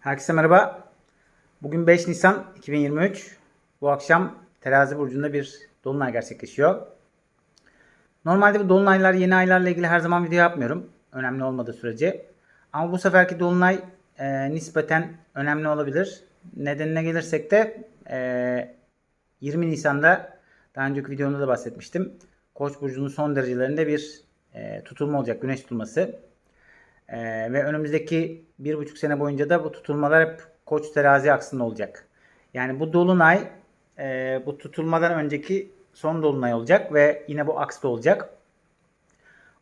Herkese merhaba. Bugün 5 Nisan 2023. Bu akşam Terazi burcunda bir dolunay gerçekleşiyor. Normalde bu dolunaylar yeni aylarla ilgili her zaman video yapmıyorum. Önemli olmadığı sürece. Ama bu seferki dolunay e, nispeten önemli olabilir. Nedenine gelirsek de e, 20 Nisan'da daha önceki videomda da bahsetmiştim. Koç burcunun son derecelerinde bir e, tutulma olacak. Güneş tutulması. Ee, ve önümüzdeki bir buçuk sene boyunca da bu tutulmalar hep koç terazi aksında olacak. Yani bu dolunay e, bu tutulmadan önceki son dolunay olacak ve yine bu aksta olacak.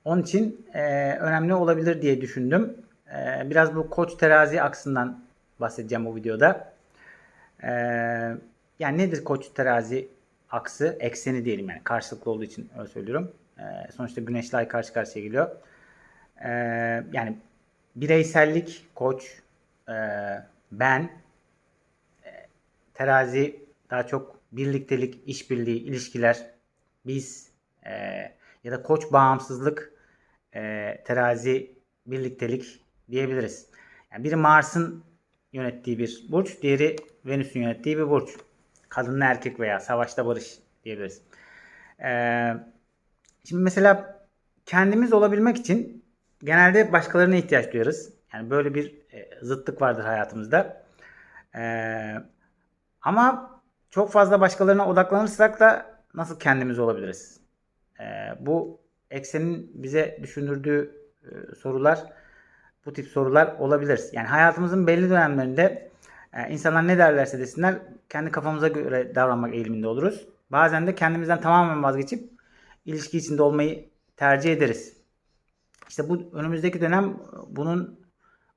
Onun için e, önemli olabilir diye düşündüm. E, biraz bu koç terazi aksından bahsedeceğim bu videoda. E, yani nedir koç terazi aksı? Ekseni diyelim yani karşılıklı olduğu için öyle söylüyorum. E, sonuçta güneşle ay karşı karşıya geliyor. Ee, yani bireysellik, koç, e, ben, e, terazi daha çok birliktelik, işbirliği, ilişkiler, biz e, ya da koç bağımsızlık, e, terazi birliktelik diyebiliriz. Yani biri Mars'ın yönettiği bir burç, diğeri Venüs'ün yönettiği bir burç. Kadınla erkek veya savaşta barış diyebiliriz. Ee, şimdi mesela kendimiz olabilmek için genelde başkalarına ihtiyaç duyarız. Yani böyle bir e, zıtlık vardır hayatımızda. E, ama çok fazla başkalarına odaklanırsak da nasıl kendimiz olabiliriz? E, bu eksenin bize düşündürdüğü e, sorular, bu tip sorular olabilir. Yani hayatımızın belli dönemlerinde e, insanlar ne derlerse desinler kendi kafamıza göre davranmak eğiliminde oluruz. Bazen de kendimizden tamamen vazgeçip ilişki içinde olmayı tercih ederiz. İşte bu önümüzdeki dönem bunun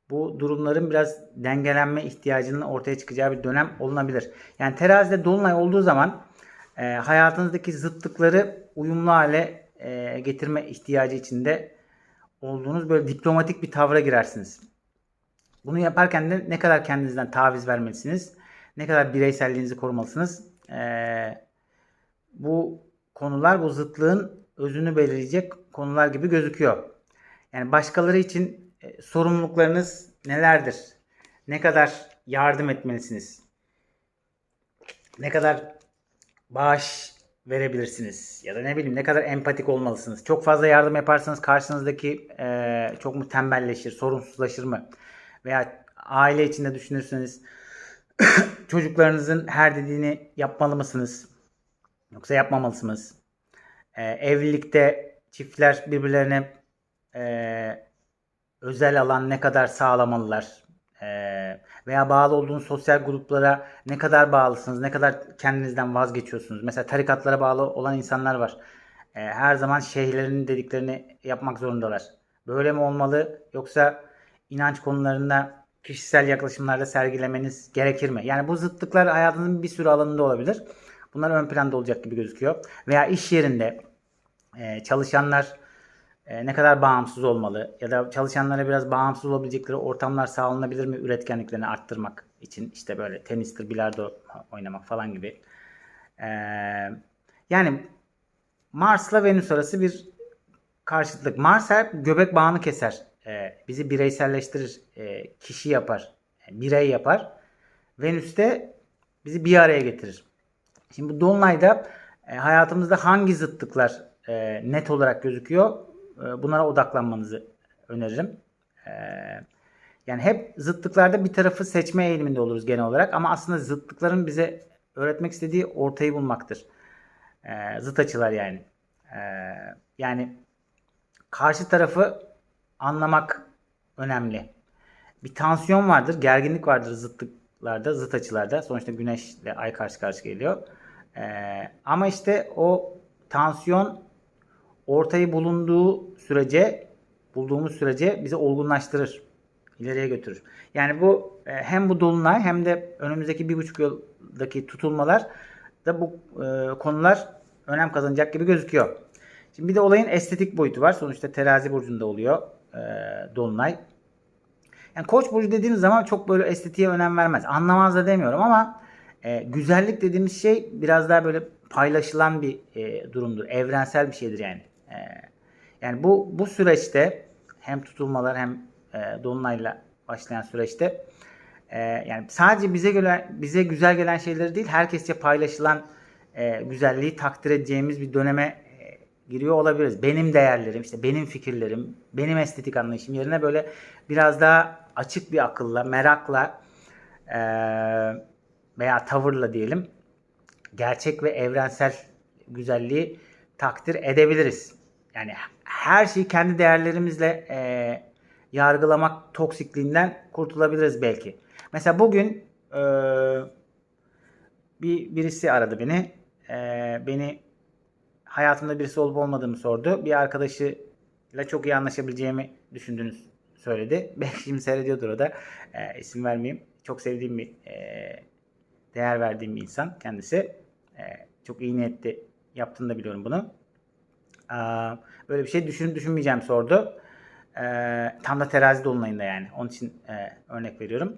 bu durumların biraz dengelenme ihtiyacının ortaya çıkacağı bir dönem olunabilir. Yani terazide dolunay olduğu zaman e, hayatınızdaki zıtlıkları uyumlu hale e, getirme ihtiyacı içinde olduğunuz böyle diplomatik bir tavra girersiniz. Bunu yaparken de ne kadar kendinizden taviz vermelisiniz, ne kadar bireyselliğinizi korumalısınız. E, bu konular bu zıtlığın özünü belirleyecek konular gibi gözüküyor. Yani başkaları için e, sorumluluklarınız nelerdir? Ne kadar yardım etmelisiniz? Ne kadar bağış verebilirsiniz? Ya da ne bileyim ne kadar empatik olmalısınız? Çok fazla yardım yaparsanız karşınızdaki e, çok mu tembelleşir, sorunsuzlaşır mı? Veya aile içinde düşünürseniz çocuklarınızın her dediğini yapmalı mısınız? Yoksa yapmamalısınız? E, evlilikte çiftler birbirlerine e, özel alan ne kadar sağlamalılar e, veya bağlı olduğunuz sosyal gruplara ne kadar bağlısınız, ne kadar kendinizden vazgeçiyorsunuz. Mesela tarikatlara bağlı olan insanlar var. E, her zaman şeyhlerin dediklerini yapmak zorundalar. Böyle mi olmalı yoksa inanç konularında kişisel yaklaşımlarda sergilemeniz gerekir mi? Yani bu zıtlıklar hayatınızın bir sürü alanında olabilir. Bunlar ön planda olacak gibi gözüküyor. Veya iş yerinde e, çalışanlar e, ne kadar bağımsız olmalı ya da çalışanlara biraz bağımsız olabilecekleri ortamlar sağlanabilir mi üretkenliklerini arttırmak için işte böyle tenistir, bilardo oynamak falan gibi. E, yani Mars'la Venüs arası bir karşıtlık. Mars hep göbek bağını keser. E, bizi bireyselleştirir, e, kişi yapar, e, birey yapar. Venüs de bizi bir araya getirir. Şimdi bu Dolunay'da e, hayatımızda hangi zıtlıklar e, net olarak gözüküyor? E, bunlara odaklanmanızı öneririm. E, yani hep zıtlıklarda bir tarafı seçme eğiliminde oluruz genel olarak ama aslında zıtlıkların bize öğretmek istediği ortayı bulmaktır. E, zıt açılar yani. Yani karşı tarafı anlamak önemli. Bir tansiyon vardır, gerginlik vardır zıtlıklarda, zıt açılarda. Sonuçta güneşle ay karşı karşıya geliyor. Ama işte o tansiyon ortayı bulunduğu sürece bulduğumuz sürece bizi olgunlaştırır. ileriye götürür. Yani bu e, hem bu dolunay hem de önümüzdeki bir buçuk yıldaki tutulmalar da bu e, konular önem kazanacak gibi gözüküyor. Şimdi bir de olayın estetik boyutu var. Sonuçta terazi burcunda oluyor e, dolunay. Yani koç burcu dediğimiz zaman çok böyle estetiğe önem vermez. Anlamaz da demiyorum ama e, güzellik dediğimiz şey biraz daha böyle paylaşılan bir e, durumdur. Evrensel bir şeydir yani. Ee, yani bu bu süreçte hem tutulmalar hem e, dolunayla başlayan süreçte e, yani sadece bize göre bize güzel gelen şeyleri değil herkesçe paylaşılan e, güzelliği takdir edeceğimiz bir döneme e, giriyor olabiliriz. Benim değerlerim, işte benim fikirlerim, benim estetik anlayışım yerine böyle biraz daha açık bir akılla, merakla e, veya tavırla diyelim gerçek ve evrensel güzelliği takdir edebiliriz. Yani her şeyi kendi değerlerimizle e, yargılamak toksikliğinden kurtulabiliriz belki. Mesela bugün e, bir birisi aradı beni. E, beni hayatımda birisi olup olmadığımı sordu. Bir arkadaşıyla çok iyi anlaşabileceğimi düşündüğünü söyledi. Belki şimdi seyrediyordur o da. E, isim vermeyeyim. Çok sevdiğim bir e, değer verdiğim bir insan kendisi. E, çok iyi niyetli yaptığını da biliyorum bunu. Aa, böyle bir şey düşünüp düşünmeyeceğim sordu. Ee, tam da terazi dolunayında yani. Onun için e, örnek veriyorum.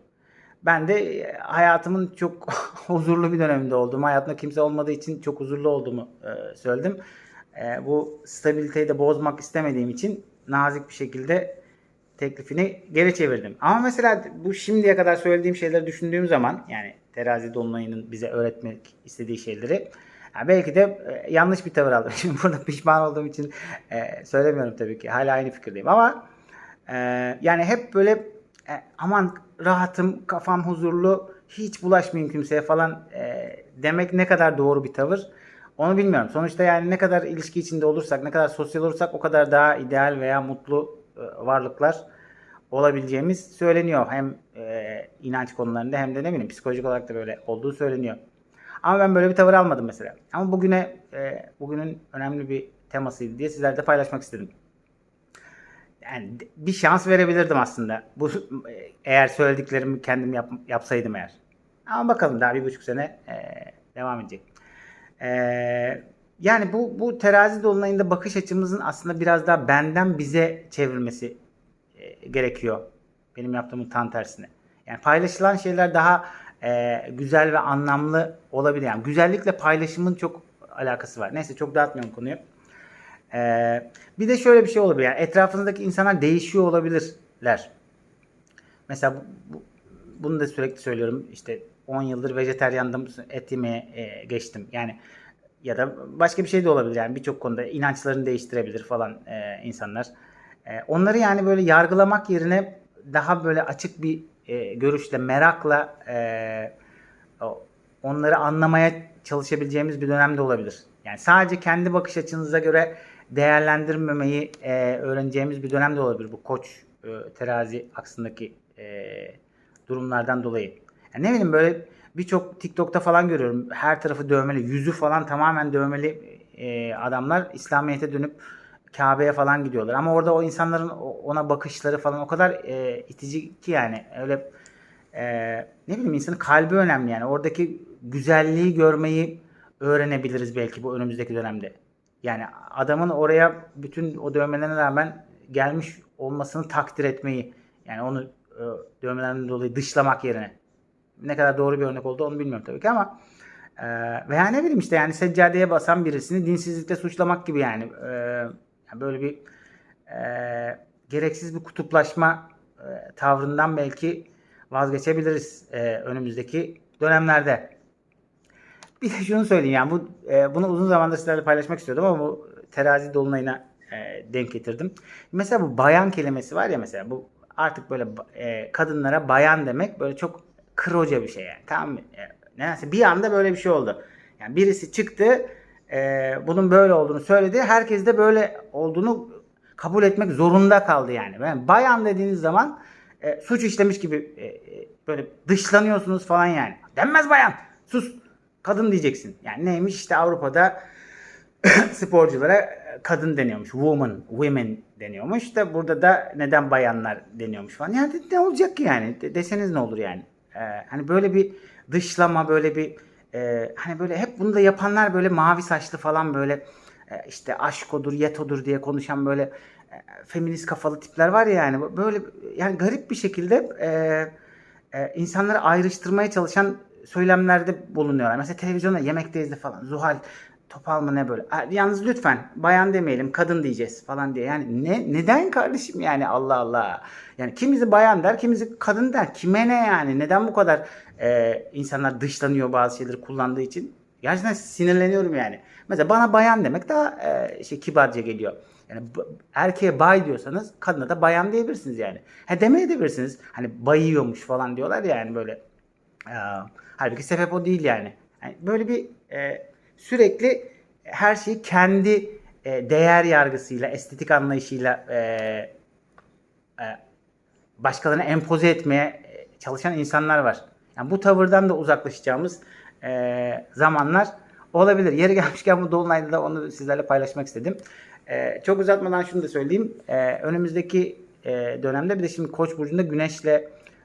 Ben de e, hayatımın çok huzurlu bir döneminde olduğumu, hayatımda kimse olmadığı için çok huzurlu olduğumu e, söyledim. Bu stabiliteyi de bozmak istemediğim için nazik bir şekilde teklifini geri çevirdim. Ama mesela bu şimdiye kadar söylediğim şeyleri düşündüğüm zaman yani terazi dolunayının bize öğretmek istediği şeyleri yani belki de e, yanlış bir tavır aldım. Şimdi burada pişman olduğum için e, söylemiyorum tabii ki. Hala aynı fikirdeyim ama e, yani hep böyle e, aman rahatım, kafam huzurlu, hiç bulaşmayayım kimseye falan e, demek ne kadar doğru bir tavır onu bilmiyorum. Sonuçta yani ne kadar ilişki içinde olursak, ne kadar sosyal olursak o kadar daha ideal veya mutlu e, varlıklar olabileceğimiz söyleniyor. Hem e, inanç konularında hem de ne bileyim psikolojik olarak da böyle olduğu söyleniyor. Ama ben böyle bir tavır almadım mesela. Ama bugüne e, bugünün önemli bir temasıydı diye sizlerle paylaşmak istedim. Yani bir şans verebilirdim aslında. Bu e, eğer söylediklerimi kendim yap, yapsaydım eğer. Ama bakalım daha bir buçuk sene e, devam edecek. E, yani bu bu terazi dolunayında bakış açımızın aslında biraz daha benden bize çevrilmesi e, gerekiyor. Benim yaptığımın tam tersine. Yani paylaşılan şeyler daha e, güzel ve anlamlı olabilir. Yani güzellikle paylaşımın çok alakası var. Neyse çok dağıtmıyorum konuyu. E, bir de şöyle bir şey olabilir. Yani etrafınızdaki insanlar değişiyor olabilirler. Mesela bu, bu, bunu da sürekli söylüyorum. İşte 10 yıldır vejeteryandım, et yemeye e, geçtim. Yani ya da başka bir şey de olabilir. Yani birçok konuda inançlarını değiştirebilir falan e, insanlar. E, onları yani böyle yargılamak yerine daha böyle açık bir e, görüşle, merakla e, onları anlamaya çalışabileceğimiz bir dönemde olabilir. Yani sadece kendi bakış açınıza göre değerlendirmemeyi e, öğreneceğimiz bir dönemde olabilir bu koç e, terazi aksındaki e, durumlardan dolayı. Yani ne bileyim böyle birçok TikTok'ta falan görüyorum. Her tarafı dövmeli, yüzü falan tamamen dövmeli e, adamlar İslamiyet'e dönüp Kabe'ye falan gidiyorlar. Ama orada o insanların ona bakışları falan o kadar e, itici ki yani öyle e, ne bileyim insanın kalbi önemli yani. Oradaki güzelliği görmeyi öğrenebiliriz belki bu önümüzdeki dönemde. Yani adamın oraya bütün o dövmelerine rağmen gelmiş olmasını takdir etmeyi yani onu e, dövmelerinden dolayı dışlamak yerine. Ne kadar doğru bir örnek oldu onu bilmiyorum tabii ki ama e, veya ne bileyim işte yani seccadeye basan birisini dinsizlikle suçlamak gibi yani. E, yani böyle bir e, gereksiz bir kutuplaşma e, tavrından belki vazgeçebiliriz e, önümüzdeki dönemlerde. Bir de şunu söyleyeyim yani bu e, bunu uzun zamandır sizlerle paylaşmak istiyordum ama bu terazi dolunayına e, denk getirdim. Mesela bu bayan kelimesi var ya mesela bu artık böyle e, kadınlara bayan demek böyle çok kıroca bir şey yani. Tamam mı? E, nedense bir anda böyle bir şey oldu. Yani birisi çıktı e, bunun böyle olduğunu söyledi. Herkes de böyle olduğunu kabul etmek zorunda kaldı yani. yani bayan dediğiniz zaman e, suç işlemiş gibi e, e, böyle dışlanıyorsunuz falan yani. Denmez bayan. Sus. Kadın diyeceksin. Yani neymiş işte Avrupa'da sporculara kadın deniyormuş. Woman, women deniyormuş. Da burada da neden bayanlar deniyormuş falan. Yani ne olacak ki yani? De, deseniz ne olur yani? Ee, hani böyle bir dışlama, böyle bir e, hani böyle hep bunu da yapanlar böyle mavi saçlı falan böyle e, işte aşkodur, yetodur diye konuşan böyle e, feminist kafalı tipler var ya yani böyle yani garip bir şekilde e, e, insanları ayrıştırmaya çalışan söylemlerde bulunuyorlar. Mesela televizyonda yemekteyiz de falan Zuhal topal mı ne böyle. Yalnız lütfen bayan demeyelim kadın diyeceğiz falan diye. Yani ne neden kardeşim yani Allah Allah. Yani kimisi bayan der kimisi kadın der. Kime ne yani neden bu kadar e, insanlar dışlanıyor bazı şeyleri kullandığı için. Gerçekten sinirleniyorum yani. Mesela bana bayan demek daha e, şey kibarca geliyor. Yani erkeğe bay diyorsanız kadına da bayan diyebilirsiniz yani. Ha demeye de bilirsiniz. Hani bayıyormuş falan diyorlar ya yani böyle. Ee, halbuki sebep o değil yani. Yani böyle bir e, sürekli her şeyi kendi e, değer yargısıyla, estetik anlayışıyla e, e, başkalarına empoze etmeye e, çalışan insanlar var. Yani bu tavırdan da uzaklaşacağımız e, zamanlar olabilir. Yeri gelmişken bu Dolunay'da da onu sizlerle paylaşmak istedim. E, çok uzatmadan şunu da söyleyeyim. E, önümüzdeki e, dönemde bir de şimdi Koç burcunda Güneş'le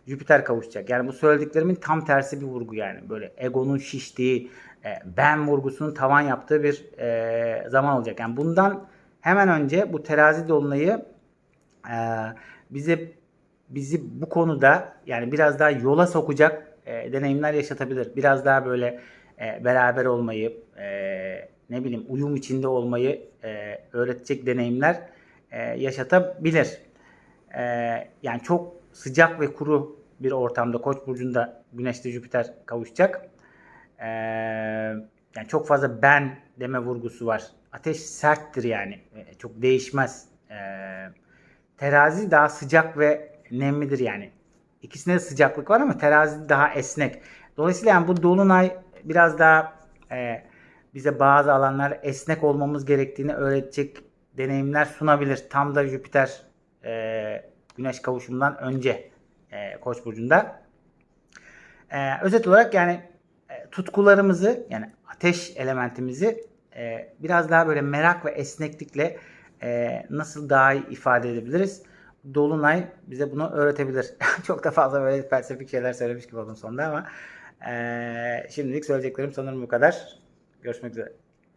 Jüpiter kavuşacak. Yani bu söylediklerimin tam tersi bir vurgu yani. Böyle egonun şiştiği, e, ben vurgusunun tavan yaptığı bir e, zaman olacak. Yani bundan hemen önce bu terazi dolunayı e, bize bizi bu konuda yani biraz daha yola sokacak e, deneyimler yaşatabilir. Biraz daha böyle e, beraber olmayı, e, ne bileyim uyum içinde olmayı e, öğretecek deneyimler e, yaşatabilir. E, yani çok sıcak ve kuru bir ortamda Koç burcunda Güneş'te Jüpiter kavuşacak. E, yani çok fazla ben deme vurgusu var. Ateş serttir yani. E, çok değişmez. E, terazi daha sıcak ve nemlidir yani. İkisinde de sıcaklık var ama terazi daha esnek. Dolayısıyla yani bu dolunay biraz daha e, bize bazı alanlar esnek olmamız gerektiğini öğretecek deneyimler sunabilir. Tam da Jüpiter e, Güneş kavuşumundan önce e, Koç burcunda. E, özet olarak yani e, tutkularımızı yani ateş elementimizi e, biraz daha böyle merak ve esneklikle e, nasıl daha iyi ifade edebiliriz? Dolunay bize bunu öğretebilir. Çok da fazla böyle felsefik şeyler söylemiş gibi oldum sonunda ama e, şimdilik söyleyeceklerim sanırım bu kadar. Görüşmek üzere.